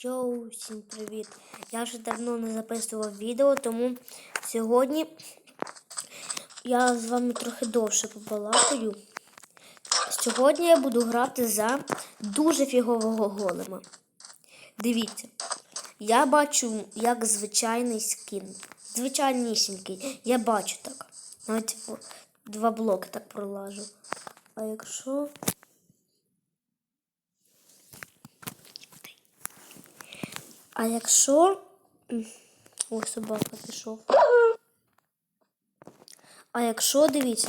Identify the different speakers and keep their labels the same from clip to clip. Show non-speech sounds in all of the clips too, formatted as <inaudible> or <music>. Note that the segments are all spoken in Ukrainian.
Speaker 1: Йоу, всім привіт! Я вже давно не записував відео, тому сьогодні я з вами трохи довше побалакаю. Сьогодні я буду грати за дуже фігового голема. Дивіться, я бачу як звичайний скін. Звичайнісінький. Я бачу так. Навіть два блоки так пролажу. А якщо. А якщо. Ой, собака пішов. А якщо, дивіться,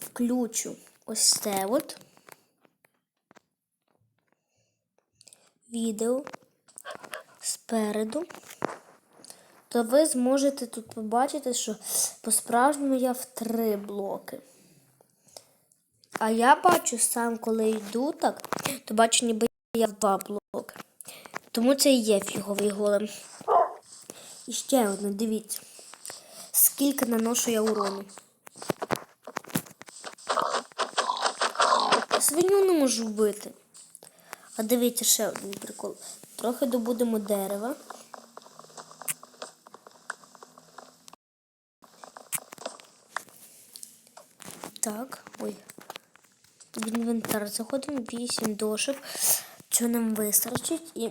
Speaker 1: включу ось це от відео спереду, то ви зможете тут побачити, що по-справжньому я в три блоки. А я бачу сам, коли йду так, то бачу, ніби я в два блоки. Тому це і є фіговий голем. І ще одне, дивіться. Скільки наношу я урону. Свиню не можу вбити. А дивіться ще один прикол. Трохи добудемо дерева. Так, ой. В інвентар заходимо 8 дошок. Що нам вистачить і.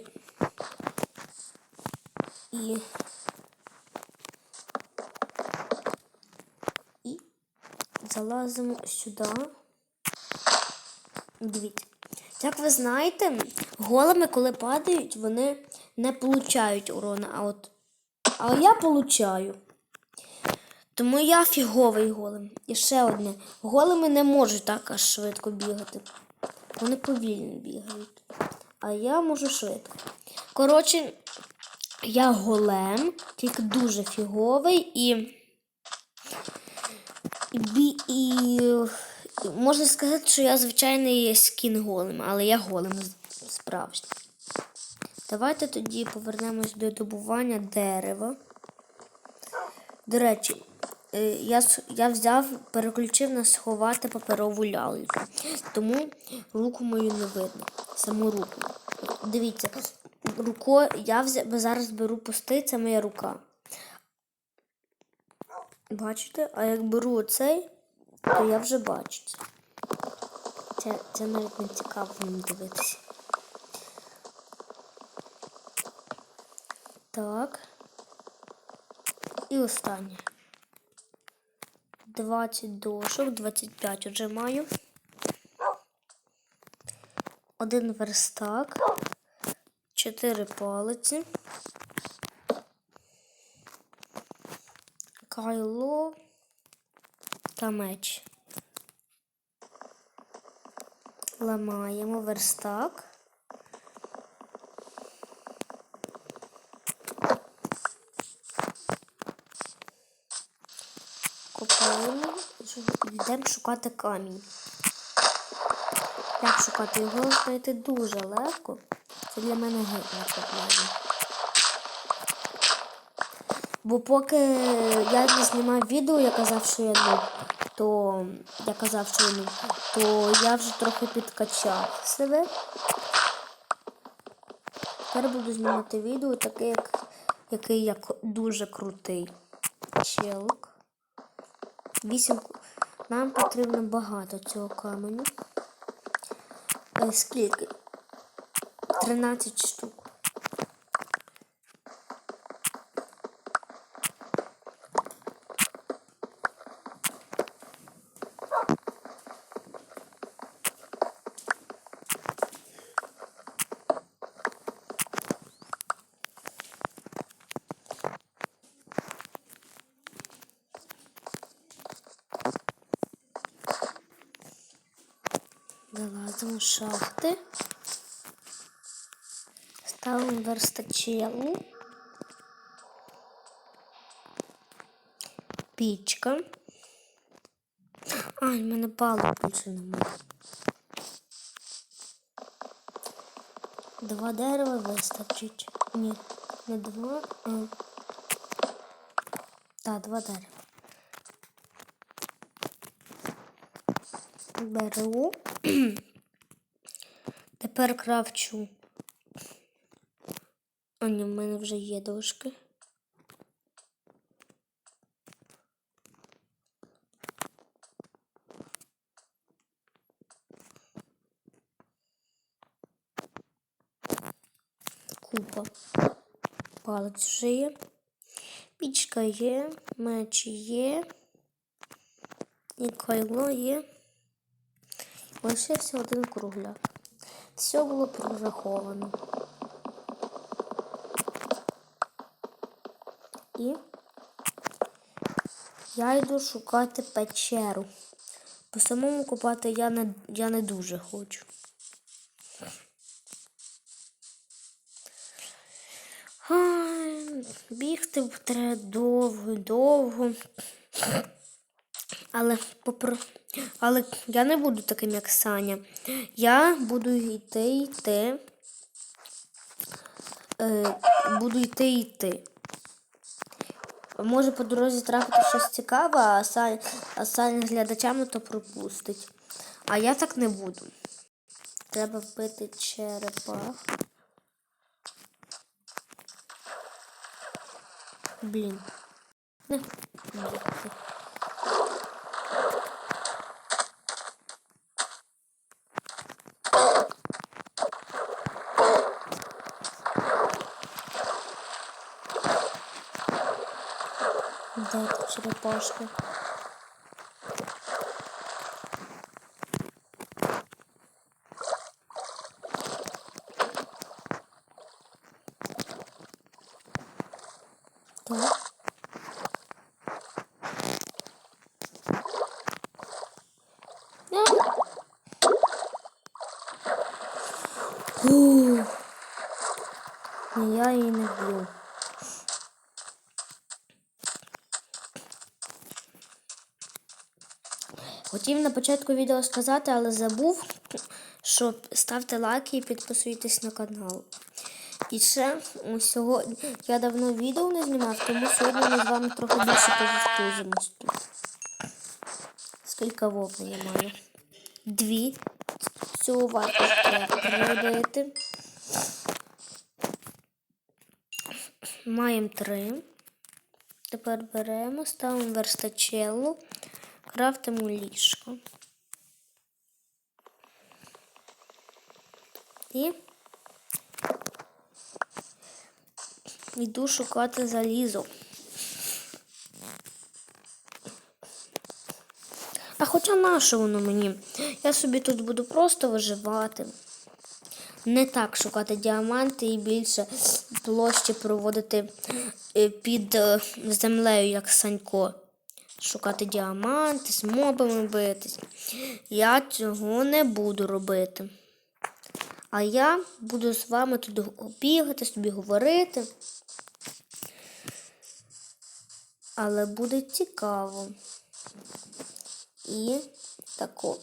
Speaker 1: І. І залазимо сюди. Дивіться. Як ви знаєте, голими, коли падають, вони не получають урона, а от. А я получаю. Тому я фіговий голем. І ще одне. Големи не можуть так аж швидко бігати. Вони повільно бігають. А я можу швидко. Коротше, я голем, тільки дуже фіговий і. І, і... можна сказати, що я звичайний скін голем, але я голем справжній. Давайте тоді повернемось до добування дерева. До речі, е, я, я взяв, переключив на сховати паперову ляльку. Тому руку мою не видно. Саму руку. Дивіться, рукою я зараз беру пусти, це моя рука. Бачите? А як беру оцей, то я вже бачу це. Це, навіть не цікаво ним дивитися. Так. І останнє. 20 дошок, 25 вже маю. Один верстак, 4 палиці. Кайло та меч. Ламаємо верстак. Копаємо і йдемо шукати камінь. Як шукати його знайти дуже легко. Це для мене геть проблема. Бо поки я не знімав відео, я казав, що я нуб, то я казав, що я нуб, то я вже трохи підкачав себе. Тепер буду знімати відео таке, як, який я дуже крутий. Челк. Вісім. Нам потрібно багато цього каменю. Е, скільки? 13 штук. Залазимо шахти. Ставимо верстачелу. Пічка. Ай, в мене палок більше немає. Два дерева вистачить. Ні, не два, а. Так, два дерева. Беру. <clears throat> Тепер кравчу А ні, в мене вже є дошки. Купа. Палець вже є. Пічка є, меч є. І кайло є. Лишився один кругляк. Все було прораховано. І я йду шукати печеру. По самому копати я не, я не дуже хочу. Ай, Бігти треба довго, довго. Але попро... Але я не буду таким, як Саня. Я буду йти йти. Е, буду йти йти. Може по дорозі трапити щось цікаве, а Саня, а глядачами то пропустить. А я так не буду. Треба вбити черепах. Блін. Не. Бігти. Де та черепашка? Так. Да. Ух. Я її не вб'ю. Хотів на початку відео сказати, але забув, що ставте лайки і підписуйтесь на канал. І ще сьогодні я давно відео не знімав, тому сьогодні ми з вами трохи більше повідпузимось тут. Скільки вовни я маю? Дві. Вартість треба прибити. Маємо три. Тепер беремо, ставимо верстачелу, крафтимо ліжко. І йду шукати залізо. А хоча наше воно мені? Я собі тут буду просто виживати. Не так шукати діаманти і більше площі проводити е, під е, землею, як Санько. Шукати діаманти, з мобами битись. Я цього не буду робити. А я буду з вами тут бігати, собі говорити. Але буде цікаво. І тако.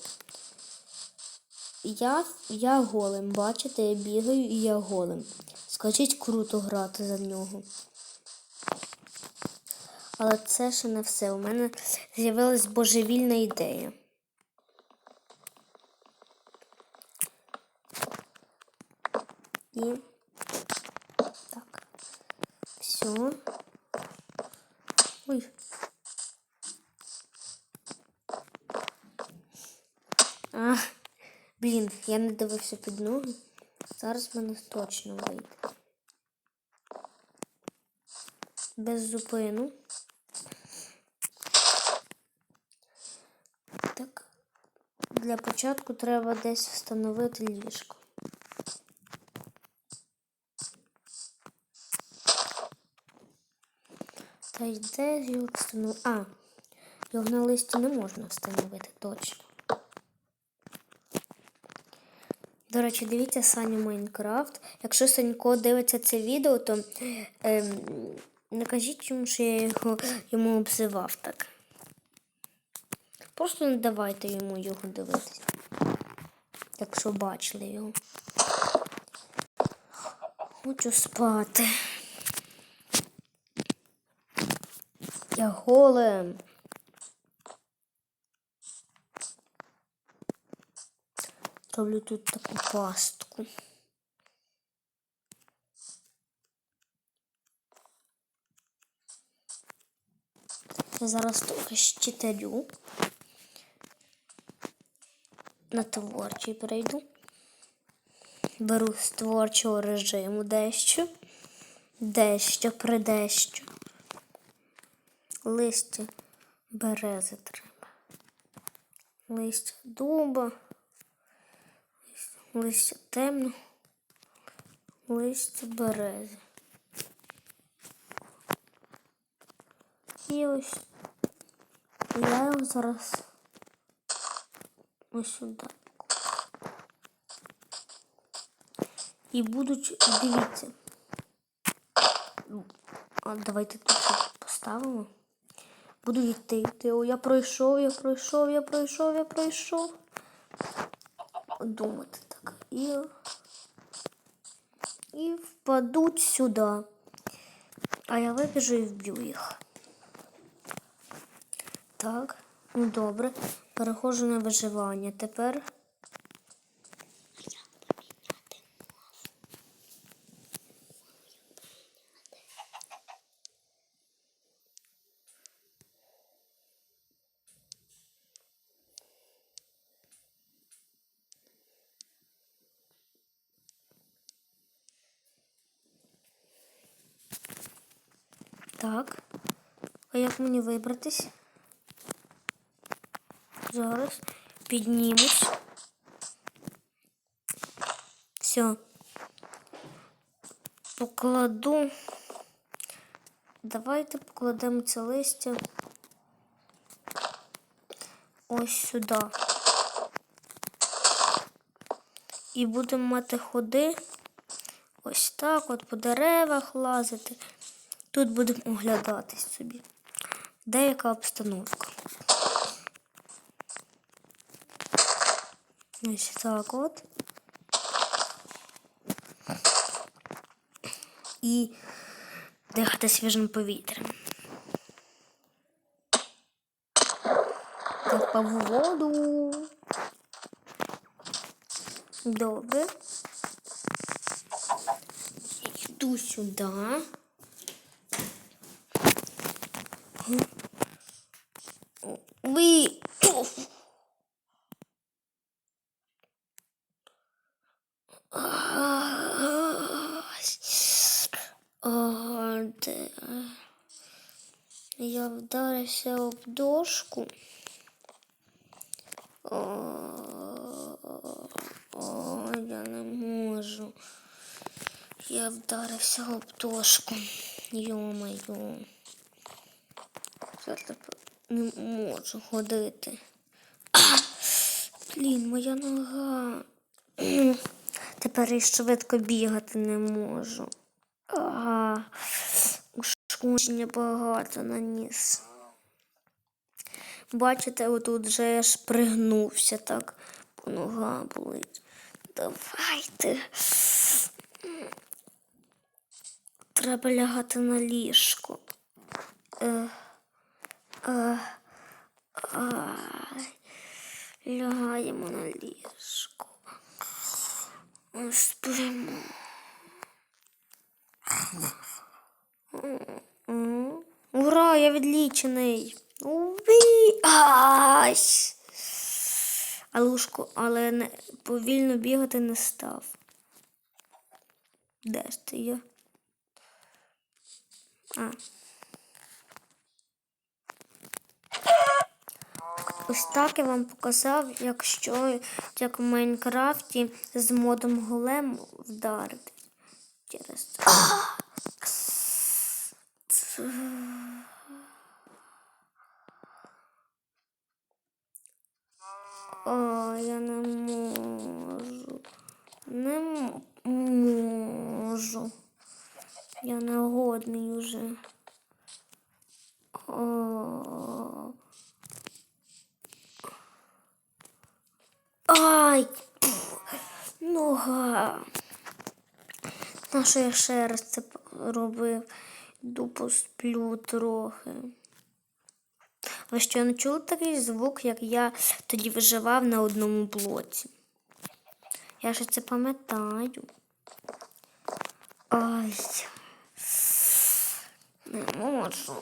Speaker 1: Я, я голим, бачите, я бігаю і я голим. Скажіть, круто грати за нього. Але це ще не все. У мене з'явилась божевільна ідея. І так. Все. Ой. А, блін, я не дивився під ноги. Зараз мене точно вийде. Без зупину. Так. Для початку треба десь встановити ліжко. Та йде його встановити. А, його на листі не можна встановити точно. До речі, дивіться Саню Майнкрафт. Якщо Санько дивиться це відео, то ем, не кажіть йому, що я його йому обзивав так. Просто не давайте йому його дивитися. Якщо бачили його. Хочу спати. Я голем. Роблю тут таку пастку. Я зараз трохи щитарю. На творчий перейду. Беру з творчого режиму дещо. Дещо придещо. Листя берези треба. Листя дуба. Листя темно. Листя берези. І ось я його зараз ось сюди. І будуть, дивіться. А давайте тут поставимо. Буду йти, йти. О, я пройшов, я пройшов, я пройшов, я пройшов. Думати так. І, і впадуть сюди. А я вибіжу і вб'ю їх. Так, ну добре. Переходжу на виживання. Тепер. Так. А як мені вибратись? Зараз піднімусь. Все. Покладу. Давайте покладемо це листя ось сюди. І будемо мати ходи ось так, от по деревах лазити. Тут будемо оглядатись собі. Деяка обстановка. Ось так от. І дихати свіжим повітрям. Копав воду. Добре. Йду сюди. Ви. Я вдарився об дошку. О, о, я не можу. Я вдарився об дошку. Йо-моє. Я не можу ходити. Блін, моя нога. Тепер і швидко бігати не можу. Ага. Ушкодження багато наніс. Бачите, отут вже я ж пригнувся так, бо нога болить. Давайте. Треба лягати на ліжко. Е, е, ай. Лягаємо на ліжко. Спимо. Ура, я відлічений. Уві! Ай! А лужко, але не, повільно бігати не став. Де ж ти є? А. Ось так я вам показав, якщо як в Майнкрафті з модом голем вдарити. Через. О, На що я ще раз це робив? Йду посплю трохи. Ви ще не чули такий звук, як я тоді виживав на одному блоці? Я ще це пам'ятаю. Ай. Не можу.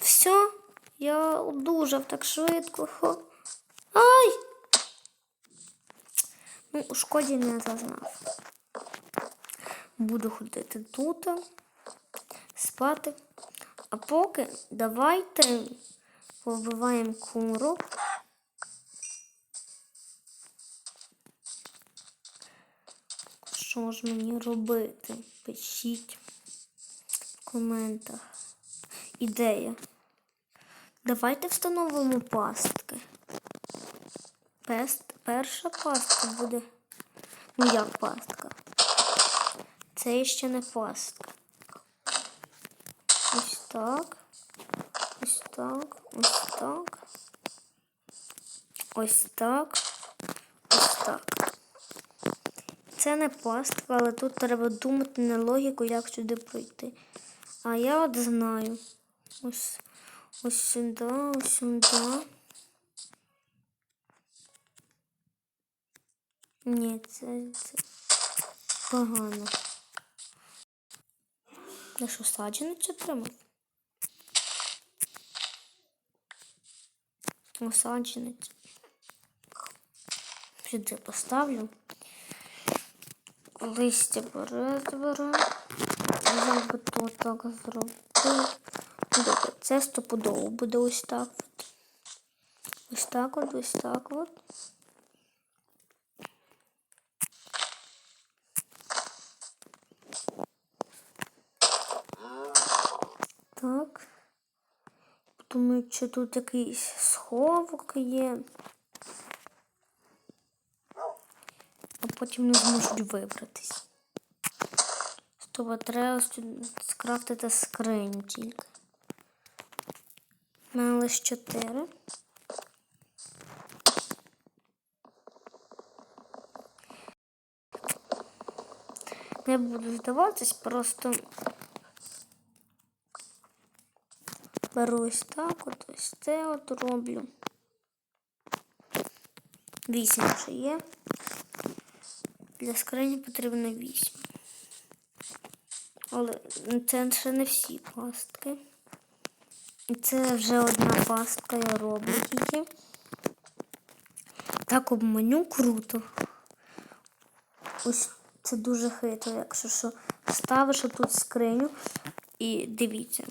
Speaker 1: Все, я одужав так швидко. Ай! Ну, у шкоді не зазнав. Буду ходити тут, спати. А поки давайте побиваємо куру. Що ж мені робити? Пишіть в коментах. Ідея. Давайте встановимо пастки. Пест, перша пастка буде. Ну як пастка? Це ще не пастка. Ось так. Ось так. Ось так. Ось так. Ось так. Це не пастка, але тут треба думати на логіку, як сюди пройти. А я от знаю. Ось, ось сюди, ось сюди. Ні, це, це погано. Я що, саджанець отримав? Осадженець. Сюди поставлю. Листя бере, бере. Як би то так зробити. Ну, Добре, це стопудово буде ось так от. Ось так от, ось так от. Так. Думаю, що тут якийсь сховок є. А потім не зможуть вибратись. Тобто треба скрафтити скриню тільки. Мене лише чотири. Не буду здаватись, просто беру ось так, от ось це от роблю. Вісім вже є. Для скрині потрібно вісім. Але це ще не всі пастки. І це вже одна пастка, я роблю тільки. Так обманю круто. Ось це дуже хитро, якщо що. Ставиш тут скриню і дивіться.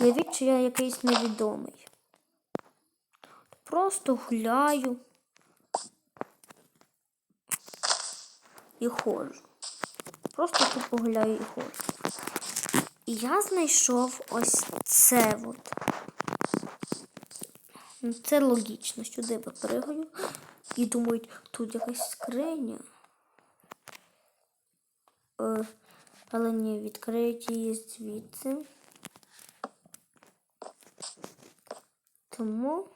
Speaker 1: Уявіть, що я якийсь невідомий. Просто гуляю і ходжу. Просто тупо гуляю і ходжу. І я знайшов ось це от. Ну, Це логічно, сюди попригаю. І думають, тут якась скриня. Е, але ні, відкриють її звідси. Тому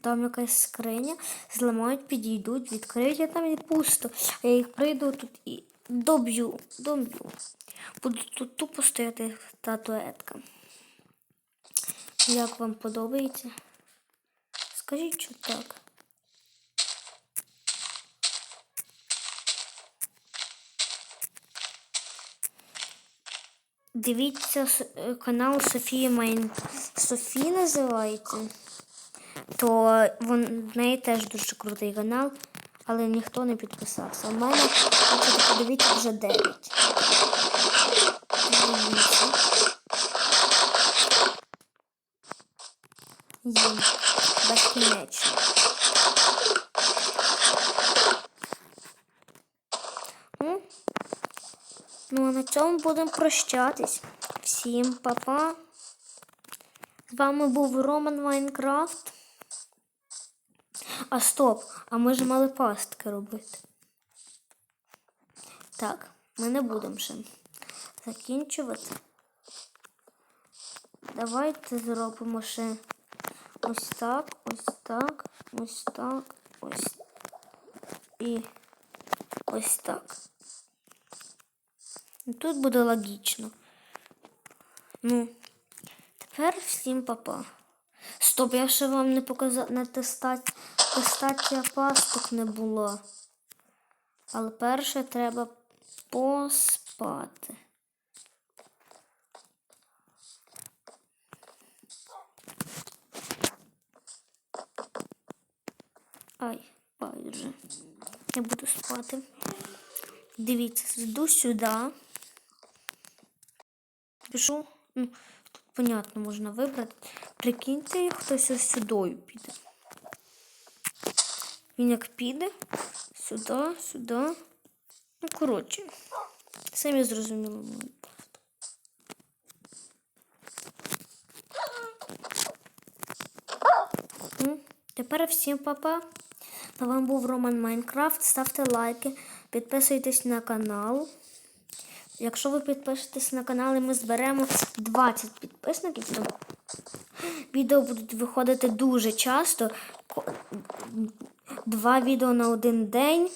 Speaker 1: там якась скриня, зламають, підійдуть, відкриють, а там і пусто. А я їх прийду тут і доб'ю, доб'ю. Буду тут тупо стояти статуетка. Як вам подобається? Скажіть, що так. Дивіться канал Софії Майн. Софія називається. То в неї теж дуже крутий канал, але ніхто не підписався. У мене, подивіться, вже 9. Дивіться. Є. Безкінечно. Ну, ну а на цьому будемо прощатись. Всім па-па. З вами був Роман Майнкрафт. А стоп, а ми ж мали пастки робити. Так, ми не будемо ще закінчувати. Давайте зробимо ще ось так, ось так, ось так, ось і ось так. Тут буде логічно. Ну, тепер всім папа. Стоп, я ще вам не показав на тестаті тестація пасток не було. Але перше треба поспати. Ай, байдуже. Я буду спати. Дивіться, йду сюди. Пишу. Ну, тут, понятно, можна вибрати. Прикиньте, хтось ось сюди піде. Він як піде, сюди, сюди. Ну, коротше, самі. Майнкрафт. Ну, Тепер всім папа. З вами був Роман Майнкрафт. Ставте лайки, підписуйтесь на канал. Якщо ви підпишетесь на канал і ми зберемо 20 підписників, то відео будуть виходити дуже часто. Два відео на один день.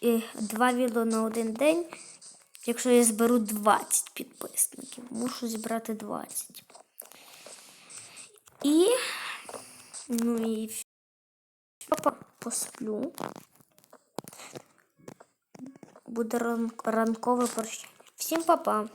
Speaker 1: І Два відео на один день. Якщо я зберу 20 підписників, мушу зібрати 20. І. Ну і посплю. Буде ран- ранкове прощання. Всім па-па.